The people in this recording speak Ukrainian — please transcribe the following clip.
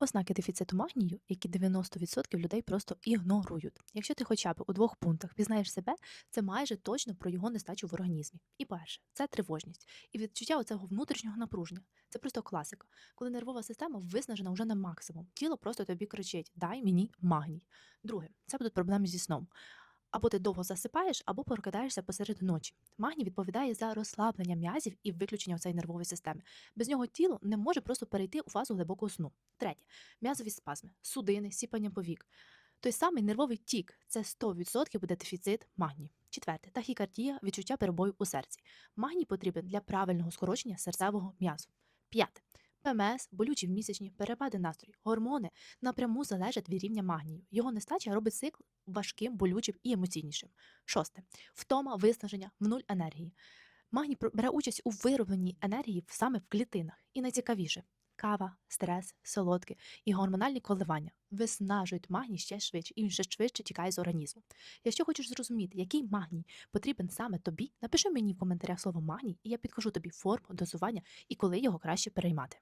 Ознаки дефіциту магнію, які 90% людей просто ігнорують. Якщо ти хоча б у двох пунктах пізнаєш себе, це майже точно про його нестачу в організмі. І перше, це тривожність і відчуття оцього внутрішнього напруження. Це просто класика, коли нервова система виснажена вже на максимум. Тіло просто тобі кричить: дай мені магній. Друге, це будуть проблеми зі сном. Або ти довго засипаєш, або прокидаєшся посеред ночі. Магній відповідає за розслаблення м'язів і виключення цієї нервової системи. Без нього тіло не може просто перейти у фазу глибокого сну. Третє м'язові спазми, судини, сіпання повік. Той самий нервовий тік це 100% буде дефіцит магнію. Четверте тахікардія, відчуття перебою у серці. Магній потрібен для правильного скорочення серцевого м'язу. П'яте. ПМС, болючі в місячні, перепади настрою, гормони напряму залежать від рівня магнію. Його нестача робить цикл важким, болючим і емоційнішим. Шосте. Втома, виснаження, в нуль енергії. Магній бере участь у виробленні енергії саме в клітинах. І найцікавіше кава, стрес, солодке і гормональні коливання виснажують магній ще швидше, і він ще швидше тікає з організму. Якщо хочеш зрозуміти, який магній потрібен саме тобі, напиши мені в коментарях слово магній, і я підкажу тобі форму, дозування і коли його краще переймати.